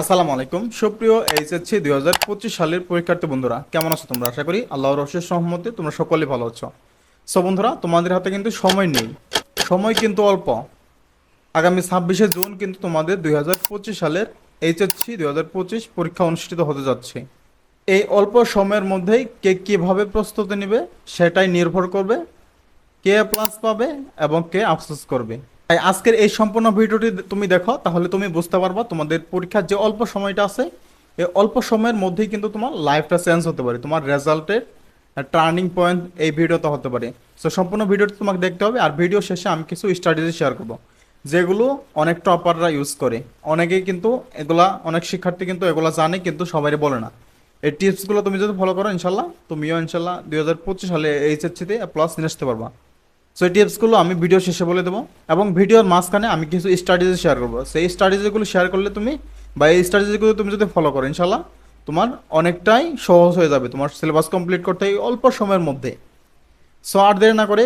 আসসালামু আলাইকুম। সুপ্রিয় এইচএসসি দুই হাজার পঁচিশ সালের পরীক্ষার্থী বন্ধুরা, কেমন আছো তোমরা? আশা করি আল্লাহর রশের সহমতে তোমরা সকলে ভালো আছো। সো বন্ধুরা, তোমাদের হাতে কিন্তু সময় নেই। সময় কিন্তু অল্প। আগামী ছাব্বিশে জুন কিন্তু তোমাদের দুই হাজার পঁচিশ সালের এইচএসসি দুই হাজার পঁচিশ পরীক্ষা অনুষ্ঠিত হতে যাচ্ছে। এই অল্প সময়ের মধ্যেই কে কীভাবে প্রস্তুতি নেবে, সেটাই নির্ভর করবে। কে প্লাস পাবে এবং কে আফসোস করবে। তাই আজকের এই সম্পূর্ণ ভিডিওটি তুমি দেখো, তাহলে তুমি বুঝতে পারবা তোমাদের পরীক্ষার যে অল্প সময়টা আছে, এই অল্প সময়ের মধ্যেই কিন্তু তোমার লাইফটা চেঞ্জ হতে পারে, তোমার রেজাল্টের টার্নিং পয়েন্ট এই ভিডিওতে হতে পারে। সো সম্পূর্ণ ভিডিওটি তোমাকে দেখতে হবে, আর ভিডিও শেষে আমি কিছু স্টাডিজ শেয়ার করব, যেগুলো অনেক টপাররা ইউজ করে। অনেকেই কিন্তু এগুলা, অনেক শিক্ষার্থী কিন্তু এগুলা জানে, কিন্তু সবাই বলে না। এই টিপসগুলো তুমি যদি ফলো করো, ইনশাল্লাহ, তুমিও ইনশাল্লাহ দুই হাজার পঁচিশ সালে এইচএসসিতে প্লাস নিয়ে আসতে পারবা। সো এই টিপসগুলো আমি ভিডিও শেষে বলে দেবো এবং ভিডিওর মাঝখানে আমি কিছু স্টাডিজ শেয়ার করব। সেই স্টাডিজগুলো শেয়ার করলে তুমি বা এই স্টাডিজগুলো তুমি যদি ফলো করো ইনশাল্লাহ তোমার অনেকটাই সহজ হয়ে যাবে, তোমার সিলেবাস কমপ্লিট করতে অল্প সময়ের মধ্যে। সো আর দেরি না করে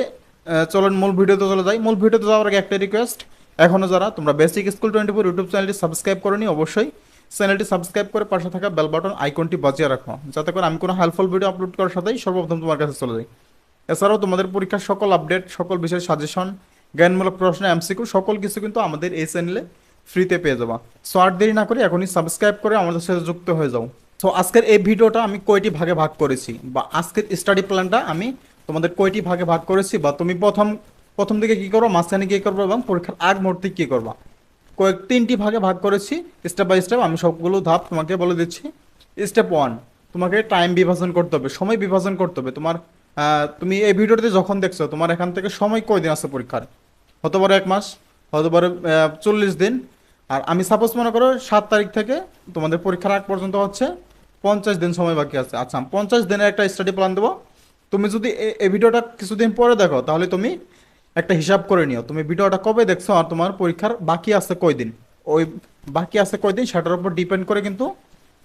চলুন মূল ভিডিওতে চলে যাই। মূল ভিডিওতে যাওয়ার আগে একটা রিকোয়েস্ট এখনও যারা তোমরা basic school twenty four YouTube চ্যানেলটি সাবস্ক্রাইব করনি, অবশ্যই চ্যানেলটি সাবস্ক্রাইব করে পাশে থাকা বেল বাটন আইকনটি বাজিয়ে রাখো। যাতে করে আমি কোনো হেল্পফুল ভিডিও আপলোড করার সাথেই সর্বপ্রথম তোমার কাছে চলে যাই। এছাড়াও তোমাদের পরীক্ষার সকল আপডেট সকল বিষয়ের সাজেশন জ্ঞানমূলক প্রশ্ন এমসিকিউ সকল কিছু কিন্তু আমাদের এই চ্যানেলে ফ্রিতে পেয়ে যাবা। সো আর দেরি না করে এখনই সাবস্ক্রাইব করে আমাদের সাথে যুক্ত হয়ে যাও। সো আজকের এই ভিডিওটা আমি কয়টি ভাগে ভাগ করেছি? বা আজকের স্টাডি প্ল্যানটা আমি তোমাদের কয়টি ভাগে ভাগ করেছি? বা তুমি প্রথম প্রথম দিকে কী করব, মাঝখানে কী করব এবং পরীক্ষার আগ মুহূর্তে কী করবা? কয়েক, তিনটি ভাগে ভাগ করেছি। স্টেপ বাই স্টেপ আমি সবগুলো ধাপ তোমাকে বলে দিচ্ছি। স্টেপ ওয়ান তোমাকে টাইম বিভাজন করতে হবে, সময় বিভাজন করতে হবে। তোমার তুমি এই ভিডিওটিতে যখন দেখছ, তোমার এখান থেকে সময় কয়দিন আছে পরীক্ষার? হতে পারে এক মাস, হতে পারে চল্লিশ দিন। আর আমি সাপোজ মনে করো সাত তারিখ থেকে তোমাদের পরীক্ষার আগ পর্যন্ত হচ্ছে পঞ্চাশ দিন সময় বাকি আছে। আচ্ছা পঞ্চাশ দিনের একটা স্টাডি প্ল্যান দেবো। তুমি যদি এই ভিডিওটা কিছুদিন পরে দেখো, তাহলে তুমি একটা হিসাব করে নিও। তুমি ভিডিওটা কবে দেখছ আর তোমার পরীক্ষার বাকি আছে কয়দিন? ওই বাকি আছে কয়দিন, সেটার উপর ডিপেন্ড করে কিন্তু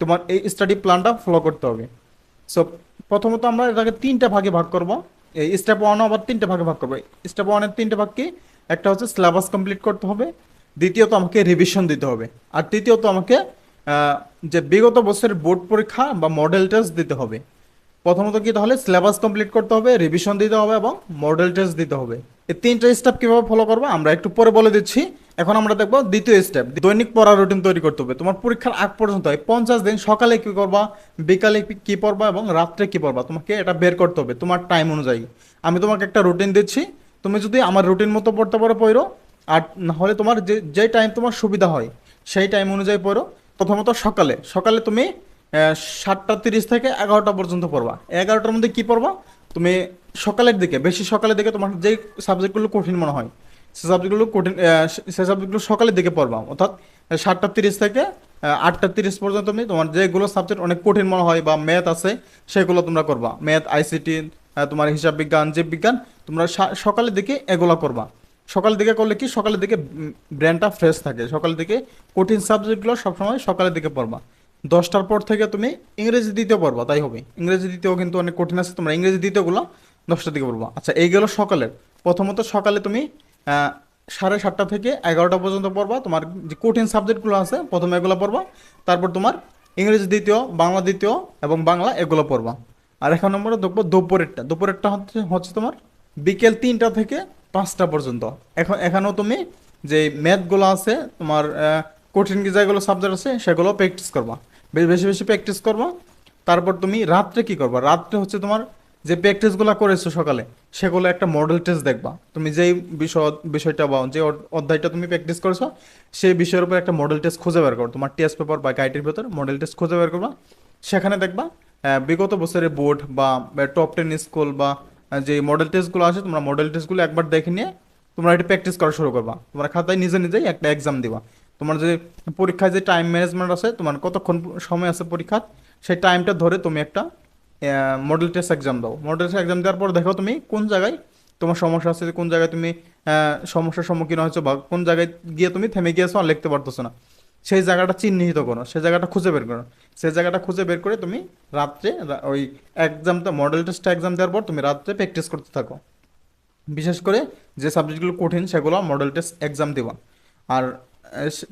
তোমার এই স্টাডি প্ল্যানটা ফলো করতে হবে। সো প্রথমত আমরা এটাকে তিনটা ভাগে ভাগ করব। এই স্টেপ ওয়ান আবার তিনটা ভাগে ভাগ করব। স্টেপ ওয়ানের তিনটা ভাগ কি একটা হচ্ছে সিলেবাস কমপ্লিট করতে হবে, দ্বিতীয়ত আমাকে রিভিশন দিতে হবে, আর তৃতীয়ত আমাকে যে বিগত বছরের বোর্ড পরীক্ষা বা মডেল টেস্ট দিতে হবে। প্রথমত কি তাহলে সিলেবাস কমপ্লিট করতে হবে রিভিশন দিতে হবে এবং মডেল টেস্ট দিতে হবে। এই তিনটা স্টেপ কীভাবে ফলো করব আমরা একটু পরে বলে দিচ্ছি। এখন আমরা দেখব দ্বিতীয় স্টেপ দৈনিক পড়া রুটিন তৈরি করতে হবে। তোমার পরীক্ষার আগ পর্যন্ত এই পঞ্চাশ দিন সকালে কি করবা, বিকালে কি- পড়বা এবং রাত্রে কি পড়বা, তোমাকে এটা বের করতে হবে, তোমার টাইম অনুযায়ী। আমি তোমাকে একটা রুটিন দিচ্ছি, তুমি যদি আমার রুটিন মতো পড়তে পারো, পড়ো, আর না হলে তোমার যে যে টাইম তোমার সুবিধা হয়, সেই টাইম অনুযায়ী পড়ো। প্রথমত সকালে সকালে তুমি সাতটা তিরিশ থেকে এগারোটা পর্যন্ত পড়বা। এগারোটার মধ্যে কি পড়বা? তুমি সকালের দিকে, বেশি সকালের দিকে তোমার যেই সাবজেক্টগুলো কঠিন মনে হয় সে সাবজেক্টগুলো কঠিন সে- সাবজেক্টগুলো সকালের দিকে পড়বা। অর্থাৎ সাতটা তিরিশ থেকে আটটা তিরিশ পর্যন্ত তুমি তোমার যেগুলো সাবজেক্ট অনেক কঠিন মনে হয় বা ম্যাথ আছে, সেগুলো তোমরা করবা। ম্যাথ আইসিটি তোমার হিসাব বিজ্ঞান, জীব বিজ্ঞান, তোমরা সকালের দিকে এগুলো করবা। সকালের দিকে করলে কি? সকালের দিকে ব্রেনটা ফ্রেশ থাকে। সকালের দিকে কঠিন সাবজেক্টগুলো সবসময় সকালের দিকে পড়বা। দশটার পর থেকে তুমি ইংরেজি দ্বিতীয় পড়বা, তাই হবে। ইংরেজি দ্বিতীয় কিন্তু অনেক কঠিন আছে, তোমরা ইংরেজি দ্বিতীয়গুলো দশটার দিকে পড়বা। আচ্ছা এই গেলো সকালের। প্রথমত সকালে তুমি সাড়ে সাতটা থেকে এগারোটা পর্যন্ত পড়বা। তোমার যে কঠিন সাবজেক্টগুলো আছে, প্রথমে এগুলো পড়বা। তারপর তোমার ইংরেজি দ্বিতীয়, বাংলা দ্বিতীয় এবং বাংলা এগুলো পড়বা। আর এখন আমরা দেখব দুপুরেরটা। দুপুরেরটা হচ্ছে হচ্ছে তোমার বিকেল তিনটা থেকে পাঁচটা পর্যন্ত। এখন, এখানেও তুমি যে ম্যাথগুলো আছে, তোমার কঠিন যেগুলো সাবজেক্ট আছে, সেগুলো প্র্যাকটিস করবা। বেশি বেশি প্র্যাকটিস করবা। তারপর তুমি রাত্রে কি করবা? রাত্রে হচ্ছে তোমার যে প্র্যাকটিসগুলো করেছ সকালে, সেগুলো একটা মডেল টেস্ট দেখবা। তুমি যেই বিষয়, বিষয়টা বা যে অধ্যায়টা তুমি প্র্যাকটিস করেছ, সেই বিষয়ের উপর একটা মডেল টেস্ট খুঁজে বের করো। তোমার টেস্ট পেপার বা গাইডের ভেতর মডেল টেস্ট খুঁজে বের করবা। সেখানে দেখবা বিগত বছরের বোর্ড বা টপ টেন স্কুল বা যে মডেল টেস্টগুলো আছে, তোমরা মডেল টেস্টগুলো একবার দেখে নিয়ে তোমরা এটা প্র্যাকটিস করা শুরু করবা। তোমার খাতায় নিজে নিজেই একটা এক্সাম দিবা। তোমার যে পরীক্ষায় যে টাইম ম্যানেজমেন্ট আছে, তোমার কতক্ষণ সময় আছে পরীক্ষার, সেই টাইমটা ধরে তুমি একটা মডেল টেস্ট এক্সাম দাও মডেল টেস্ট এক্সাম দেওয়ার পর দেখো তুমি কোন জায়গায় তোমার সমস্যা আছে, কোন জায়গায় তুমি সমস্যার সম্মুখীন হয়েছো বা কোন জায়গায় গিয়ে তুমি থেমে গিয়েছো আর লিখতে পারতেছো না। সেই জায়গাটা চিহ্নিত করো, সেই জায়গাটা খুঁজে বের করো। সেই জায়গাটা খুঁজে বের করে তুমি রাত্রে ওই এক্সামটা মডেল টেস্টটা এক্সাম দেওয়ার পর তুমি রাত্রে প্র্যাকটিস করতে থাকো। বিশেষ করে যে সাবজেক্টগুলো কঠিন সেগুলো মডেল টেস্ট এক্সাম দেওয়া আর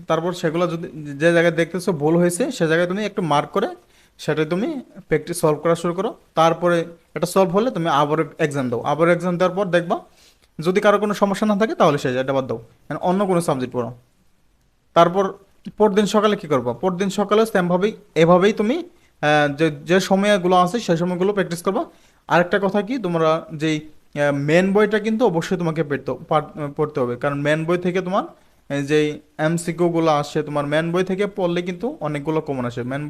তারপর সেগুলো যদি যে জায়গায় দেখতেছো ভুল হয়েছে, সে জায়গায় তুমি একটু মার্ক করে সেটা তুমি প্র্যাকটিস সলভ করা শুরু করো। তারপরে এটা সলভ হলে তুমি আবার এক্সাম দাও। আবার এক্সাম দেওয়ার পর দেখবা, যদি কারও কোনো সমস্যা না থাকে তাহলে সে এটা বাদ দাও। মানে অন্য কোনো সাবজেক্ট পড়ো। তারপর পরদিন সকালে কি করব? পরদিন সকালে সেমভাবেই এভাবেই তুমি যে যে সময়গুলো আছে সেই সময়গুলো প্র্যাকটিস করবা। আরেকটা কথা কি, তোমরা যেই মেন বইটা কিন্তু অবশ্যই তোমাকে পড়তে পড়তে হবে। কারণ মেন বই থেকে তোমার যেই এমসিকিউ গুলো আসে, তোমার মেন বই থেকে পড়লে কিন্তু অনেকগুলো কমন আসে। মেন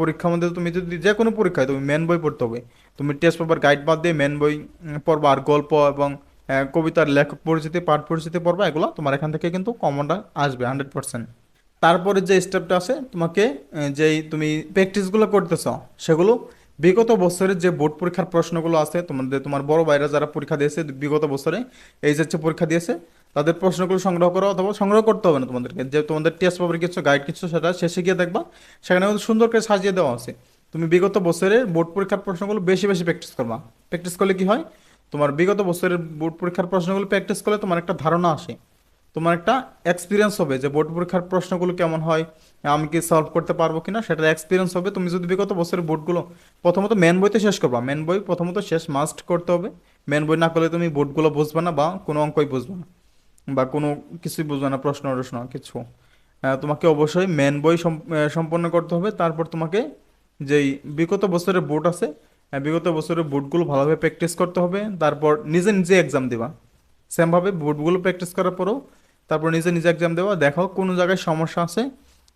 পরীক্ষার মধ্যে তুমি যদি যে কোনো পরীক্ষায় তুমি মেন বই পড়তে হবে। তুমি টেস্ট পেপার গাইড বাদ দিয়ে মেন বই পড়বা আর গল্প এবং কবিতার লেখক পরিচিতি, পাঠ পরিচিতি পড়বা, এগুলো তোমার এখান থেকে কিন্তু কমনটা আসবে হান্ড্রেড পার্সেন্ট তারপরে যে স্টেপটা আছে, তোমাকে যেই তুমি প্র্যাকটিসগুলো করতেছ, সেগুলো বিগত বছরের যে বোর্ড পরীক্ষার প্রশ্নগুলো আছে, তোমাদের, তোমার বড় ভাইরা যারা পরীক্ষা দিয়েছে, বিগত বছরে এই যে পরীক্ষা দিয়েছে তাদের প্রশ্নগুলো সংগ্রহ করো অথবা সংগ্রহ করতে হবে না তোমাদেরকে। যে তোমাদের টেস্ট পেপারে কিছু গাইড কিছু সেটা শেষে গিয়ে দেখবা। সেখানে কিন্তু সুন্দর করে সাজিয়ে দেওয়া আছে। তুমি বিগত বছরের বোর্ড পরীক্ষার প্রশ্নগুলো বেশি বেশি প্র্যাকটিস করবা। প্র্যাকটিস করলে কি হয়? তোমার বিগত বছরের বোর্ড পরীক্ষার প্রশ্নগুলো প্র্যাকটিস করলে তোমার একটা ধারণা আসে। তোমার একটা এক্সপিরিয়েন্স হবে যে বোর্ড পরীক্ষার প্রশ্নগুলো কেমন হয়, আমি কি সলভ করতে পারব কিনা সেটার এক্সপিরিয়েন্স হবে। তুমি যদি বিগত বছরের বোর্ডগুলো প্রথমত মেন বইতে শেষ করবা। মেন বই প্রথমত শেষ মাস্ট করতে হবে। মেন বই না করলে তুমি বোর্ডগুলো বুঝবে না বা কোনো অঙ্কই বুঝবে না। বা কোনো কিছুই বুঝবে না, প্রশ্ন টশ্ন, কিছু। তোমাকে অবশ্যই মেন বই সম্পন্ন করতে হবে। তারপর তোমাকে যেই বিগত বছরের বোর্ড আছে বিগত বছরের বোর্ডগুলো ভালোভাবে প্র্যাকটিস করতে হবে। তারপর নিজে নিজে এক্সাম দিবা। সেমভাবে বোর্ডগুলো প্র্যাকটিস করার পরেও তারপর নিজে নিজে এক্সাম দেওয়া। দেখো কোনো জায়গায় সমস্যা আছে,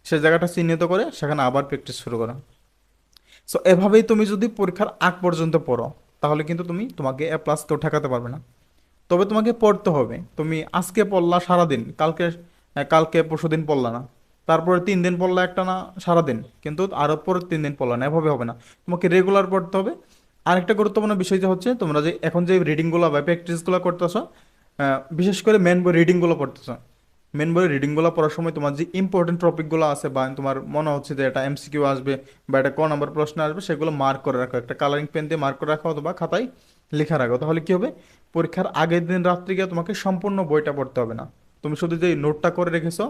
সে জায়গাটা চিহ্নিত করে সেখানে আবার প্র্যাকটিস শুরু করা। সো এভাবেই তুমি যদি পরীক্ষার আগ পর্যন্ত পড়ো, তাহলে কিন্তু তুমি তোমাকে এ প্লাস কেউ ঠেকাতে পারবে না। তবে তোমাকে পড়তে হবে। তুমি আজকে পড়লা সারাদিন, কালকে কালকে পরশুদিন পড়লা না। তারপরে তিন দিন পড়লা একটা না সারাদিন, কিন্তু আরও পরে তিন দিন পড়লা না, এভাবে হবে না। তোমাকে রেগুলার পড়তে হবে। আরেকটা গুরুত্বপূর্ণ বিষয় যে হচ্ছে, তোমরা যে এখন যে রিডিংগুলো বা প্র্যাকটিসগুলো করতেছো বিশেষ করে মেন বই রিডিংগুলো পড়তেছো মেন বই রিডিংগুলো পড়ার সময় তোমার যে ইম্পর্টেন্ট টপিকগুলো আছে বা তোমার মনে হচ্ছে যে এটা এমসিকিউ আসবে বা এটা ক নম্বর প্রশ্ন আসবে, সেগুলো মার্ক করে রাখো। একটা কালারিং পেন দিয়ে মার্ক করে রাখো অথবা খাতায়। লেখা রাখো তাহলে কি হবে? পরীক্ষার আগের দিন রাত্রে গিয়ে তোমাকে সম্পূর্ণ বইটা পড়তে হবে না। তুমি শুধু যে নোটটা করে রেখেছো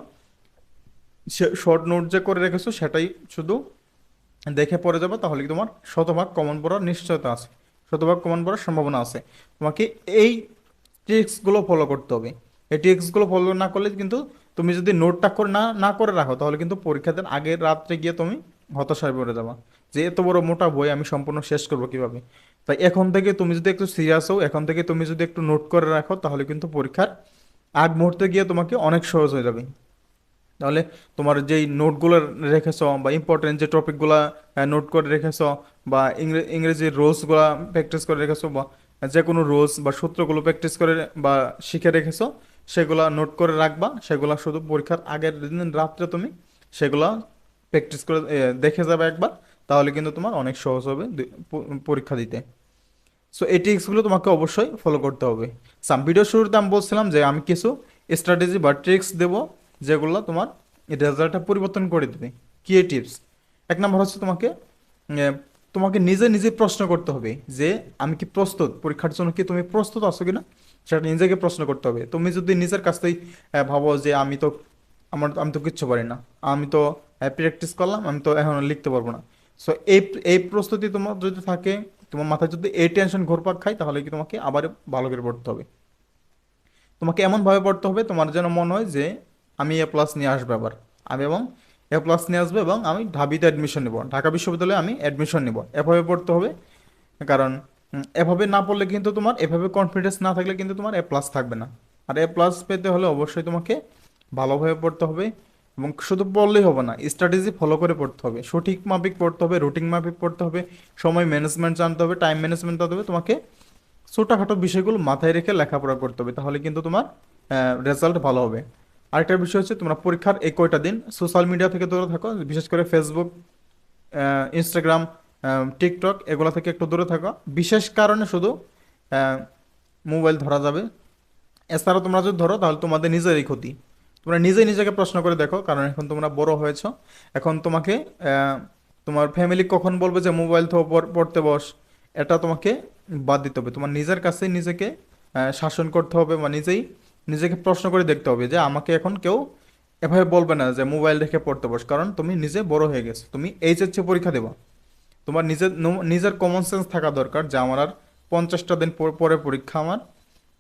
শর্ট নোট যে করে রেখেছো, সেটাই শুধু দেখে পড়ে যাবে, তাহলে কি তোমার শতভাগ কমন পড়ার নিশ্চয়তা আছে। শতভাগ কমন পড়ার সম্ভাবনা আছে। তোমাকে এই ট্রিক্সগুলো ফলো করতে হবে। এই ট্রিক্সগুলো ফলো না করলে কিন্তু তুমি যদি নোটটা করে না না করে রাখো, তাহলে কিন্তু পরীক্ষার আগের রাত্রে গিয়ে তুমি হতাশায় পড়ে যাবা। যে এত বড় মোটা বই আমি সম্পূর্ণ শেষ করব কীভাবে? তাই এখন থেকে তুমি যদি একটু সিরিয়াস হও, এখন থেকে তুমি যদি একটু নোট করে রাখো, তাহলে কিন্তু পরীক্ষার আগ মুহূর্তে গিয়ে তোমাকে অনেক সহজ হয়ে যাবে। তাহলে তোমার যেই নোটগুলো রেখেছো বা ইম্পর্টেন্ট যে টপিকগুলো নোট করে রেখেছো বা ইংরে- ইংরেজি রোলসগুলো প্র্যাকটিস করে রেখেছো বা যে কোনো রোলস বা সূত্রগুলো প্র্যাকটিস করে বা শিখে রেখেছো, সেগুলো নোট করে রাখবা। সেগুলো শুধু পরীক্ষার আগের দিন রাত্রে তুমি সেগুলো প্র্যাকটিস করে দেখে যাবে একবার। তাহলে কিন্তু তোমার অনেক সহজ হবে পরীক্ষা দিতে। সো এই ট্রিক্সগুলো তোমাকে অবশ্যই ফলো করতে হবে। সাম ভিডিও শুরুতে আমি বলছিলাম যে আমি কিছু স্ট্র্যাটেজি বা ট্রিক্স দেবো যেগুলো তোমার রেজাল্টটা পরিবর্তন করে দেবে। কি টিপস এক নম্বর হচ্ছে তোমাকে তোমাকে নিজে নিজে প্রশ্ন করতে হবে যে আমি কি প্রস্তুত? পরীক্ষার জন্য কি তুমি প্রস্তুত আছো কিনা? সেটা নিজেকে প্রশ্ন করতে হবে। তুমি যদি নিজের কাছ থেকেই ভাবো যে আমি তো, আমার, আমি তো কিচ্ছু পারি না। আমি তো প্র্যাকটিস করলাম, আমি তো এখন লিখতে পারব না। সো এই এই প্রস্তুতি তোমার যদি থাকে, তোমার মাথায় যদি এই টেনশন ঘুরপাক খায়, তাহলে কি তোমাকে আবার ভালো করে পড়তে হবে। তোমাকে এমনভাবে পড়তে হবে, তোমার যেন মনে হয় যে আমি এ প্লাস নিয়ে আসব আবার। আমি এবং এ প্লাস নিয়ে আসব এবং আমি ঢাবিতে অ্যাডমিশন নেব। ঢাকা বিশ্ববিদ্যালয়ে আমি অ্যাডমিশন নেব। এভাবে পড়তে হবে, কারণ এভাবে না পড়লে কিন্তু তোমার, এভাবে কনফিডেন্স না থাকলে কিন্তু তোমার এ প্লাস থাকবে না। আর এ প্লাস পেতে হলে অবশ্যই তোমাকে ভালোভাবে পড়তে হবে। এবং শুধু পড়লেই হবে না স্ট্র্যাটেজি ফলো করে পড়তে হবে। সঠিক মাফিক পড়তে হবে রুটিন মাফিক পড়তে হবে, সময় ম্যানেজমেন্ট জানতে হবে টাইম ম্যানেজমেন্ট জানতে হবে, তোমাকে ছোটোখাটো বিষয়গুলো মাথায় রেখে লেখাপড়া করতে হবে, তাহলে কিন্তু তোমার রেজাল্ট ভালো হবে। আরেকটা বিষয় হচ্ছে তোমরা পরীক্ষার এই কয়টা দিন সোশ্যাল মিডিয়া থেকে দূরে থাকো, বিশেষ করে ফেসবুক ইনস্টাগ্রাম টিকটক এগুলো থেকে একটু দূরে থাকো। বিশেষ কারণে শুধু মোবাইল ধরা যাবে। এছাড়াও তোমরা যদি ধরো, তাহলে তোমাদের নিজেরই ক্ষতি। তোমরা নিজে নিজেকে প্রশ্ন করে দেখো, কারণ এখন তোমরা বড় হয়েছো। এখন তোমাকে তোমার ফ্যামিলি কখন বলবে যে মোবাইল তো পড়তে বস। এটা তোমাকে বাদ দিতে হবে। তোমার নিজের কাছে নিজেকে শাসন করতে হবে বা নিজেই নিজেকে প্রশ্ন করে দেখতে হবে যে, আমাকে এখন কেউ এভাবে বলবে না যে মোবাইল রেখে পড়তে বস। কারণ তুমি নিজে বড় হয়ে গেছো। তুমি এইচএসসি পরীক্ষা দেবা। তোমার নিজের নিজের কমন সেন্স থাকা দরকার যে, আমার আর পঞ্চাশটা দিন পর- পরে পরীক্ষা আমার।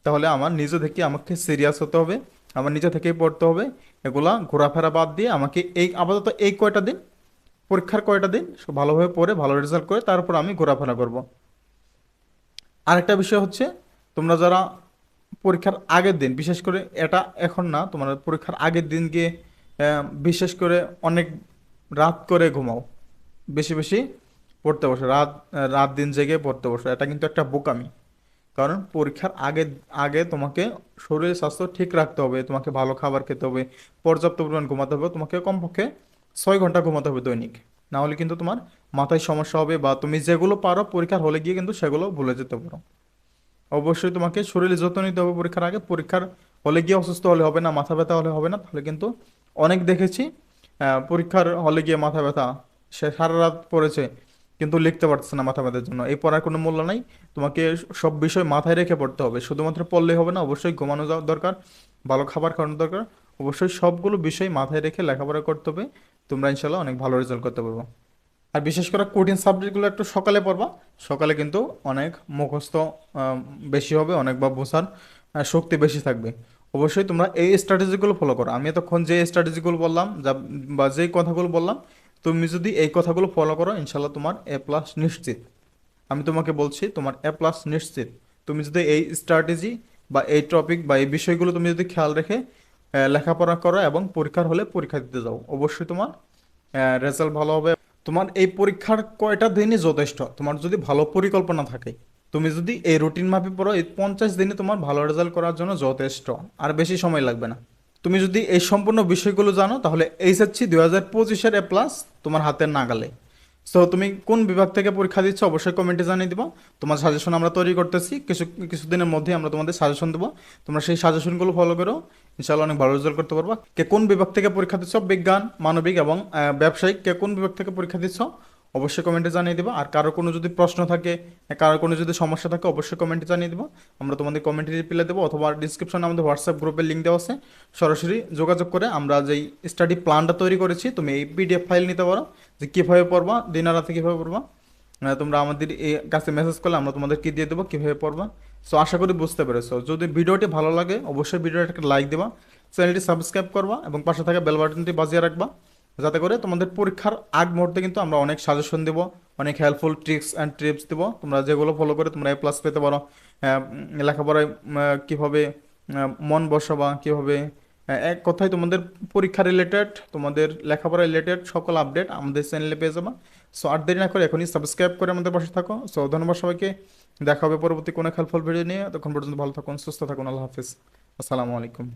তাহলে আমার নিজে থেকে আমাকে সিরিয়াস হতে হবে। আমার নিচে থেকেই পড়তে হবে। এগুলা ঘোরাফেরা বাদ দিয়ে আমাকে এই আপাতত এই কয়টা দিন, পরীক্ষার কয়টা দিন ভালোভাবে পড়ে, ভালো রেজাল্ট করে, তারপর আমি ঘোরাফেরা করব। আরেকটা বিষয় হচ্ছে, তোমরা যারা পরীক্ষার আগের দিন, বিশেষ করে এটা এখন না, তোমার পরীক্ষার আগের দিন গিয়ে বিশেষ করে অনেক রাত করে ঘুমাও। বেশি বেশি পড়তে বসো, রাত রাত দিন জেগে পড়তে বসো। এটা কিন্তু একটা বোকামি। কারণ পরীক্ষার আগে আগে তোমাকে শরীর, স্বাস্থ্য ঠিক রাখতে হবে, তোমাকে ভালো খাবার খেতে হবে, পর্যাপ্ত পরিমাণ ঘুমাতে হবে, তোমাকে কমপক্ষে ছয় ঘণ্টা ঘুমাতে হবে দৈনিক। না হলে কিন্তু তোমার মাথায় সমস্যা হবে বা তুমি যেগুলো পারো পরীক্ষার হলে গিয়ে কিন্তু সেগুলো ভুলে যেতে পারো। অবশ্যই তোমাকে শরীরে যত্ন নিতে হবে পরীক্ষার আগে। পরীক্ষার হলে গিয়ে অসুস্থ হলে হবে না, মাথা ব্যথা হলে হবে না, তাহলে কিন্তু অনেক দেখেছি পরীক্ষার হলে গিয়ে মাথা ব্যথা, সে সারা রাত পড়েছে। কিন্তু লিখতে পারতেছে না মাথা ব্যথার জন্য। এই পড়ার কোনো মূল্য নাই। তোমাকে সব বিষয় মাথায় রেখে পড়তে হবে। শুধুমাত্র পড়লেই হবে না, অবশ্যই ঘুমানো যাওয়া দরকার, ভালো খাবার খাওয়ানো দরকার। অবশ্যই সবগুলো বিষয় মাথায় রেখে লেখাপড়া করতে হবে। তোমরা ইনশাল্লাহ অনেক ভালো রেজাল্ট করতে পারব। আর বিশেষ করে কঠিন সাবজেক্টগুলো একটু সকালে পড়বা। সকালে কিন্তু অনেক মুখস্থ বেশি হবে, অনেক বা বোঝার শক্তি বেশি থাকবে। অবশ্যই তোমরা এই স্ট্র্যাটেজিগুলো ফলো করো। আমি এতক্ষণ যে স্ট্র্যাটেজিগুলো বললাম, যা, বা যেই কথাগুলো বললাম তুমি যদি এই কথাগুলো ফলো করো ইনশাল্লাহ তোমার এ প্লাস নিশ্চিত। আমি তোমাকে বলছি, তোমার এ প্লাস নিশ্চিত। তুমি যদি এই স্ট্র্যাটেজি বা এই টপিক বা এই বিষয়গুলো তুমি যদি খেয়াল রেখে লেখাপড়া করো এবং পরীক্ষার হলে পরীক্ষা দিতে যাও, অবশ্যই তোমার রেজাল্ট ভালো হবে। তোমার এই পরীক্ষার কয়টা দিনই যথেষ্ট? তোমার যদি ভালো পরিকল্পনা থাকে, তুমি যদি এই রুটিন মাফি পড়ো, এই পঞ্চাশ দিনে তোমার ভালো রেজাল্ট করার জন্য যথেষ্ট। আর বেশি সময় লাগবে না। তুমি যদি এই সম্পূর্ণ বিষয়গুলো জানো, তাহলে এইচএসসি দুই হাজার পঁচিশের এ প্লাস তোমার হাতের নাগালে। সো তুমি কোন বিভাগ থেকে পরীক্ষা দিচ্ছ অবশ্যই কমেন্টে জানিয়ে দিবা। তোমার সাজেশন আমরা তৈরি করতেছি, কিছু, কিছুদিনের মধ্যে আমরা তোমাদের সাজেশন দেবো। তোমরা সেই সাজেশনগুলো ফলো করো, ইনশাআল্লাহ অনেক ভালো রেজাল্ট করতে পারবা। কে কোন বিভাগ থেকে পরীক্ষা দিচ্ছ? বিজ্ঞান, মানবিক এবং ব্যবসায়িক, কে কোন বিভাগ থেকে পরীক্ষা দিচ্ছ? অবশ্যই কমেন্টে জানিয়ে দেবো। আর কারও কোনো যদি প্রশ্ন থাকে, কারও কোনো যদি সমস্যা থাকে, অবশ্যই কমেন্টে জানিয়ে দেবো। আমরা তোমাদের কমেন্টে রিপ্লাই দেবো অথবা ডিসক্রিপশনে আমাদের হোয়াটসঅ্যাপ গ্রুপের লিঙ্ক দেওয়া আছে। সরাসরি যোগাযোগ করে আমরা যেই স্টাডি প্ল্যানটা তৈরি করেছি, তুমি এই পিডিএফ ফাইল নিতে পারো যে কীভাবে পড়বা, দিন রাতে কীভাবে পড়বা। তোমরা আমাদের কাছে মেসেজ করলে আমরা তোমাদের কি দিয়ে দেবো কীভাবে পড়বা। সো আশা করি বুঝতে পেরেছ। যদি ভিডিওটি ভালো লাগে, অবশ্যই ভিডিওটাকে লাইক দেবা চ্যানেলটি সাবস্ক্রাইব করবা এবং পাশে থাকা বেল বাটনটি বাজিয়ে রাখবা। যাতে করে তোমাদের পরীক্ষার আগ মুহূর্তে কিন্তু আমরা অনেক সাজেশন দেবো, অনেক হেল্পফুল ট্রিক্স অ্যান্ড টিপস দেবো। তোমরা যেগুলো ফলো করে তোমরা এ প্লাস পেতে পারো। লেখাপড়ায় কীভাবে মন বসাবা, কীভাবে এক কথায় তোমাদের পরীক্ষা রিলেটেড তোমাদের লেখাপড়া রিলেটেড সকল আপডেট আমাদের চ্যানেলে পেয়ে যাবা। সো আর দেরি না করে এখনই সাবস্ক্রাইব করে আমাদের পাশে থাকো। সো ধন্যবাদ সবাইকে। দেখা হবে পরবর্তী কোনো হেল্পফুল ভিডিও নিয়ে। তখন পর্যন্ত ভালো থাকুন, সুস্থ থাকুন। আল্লাহ হাফিজ। আসসালামু আলাইকুম।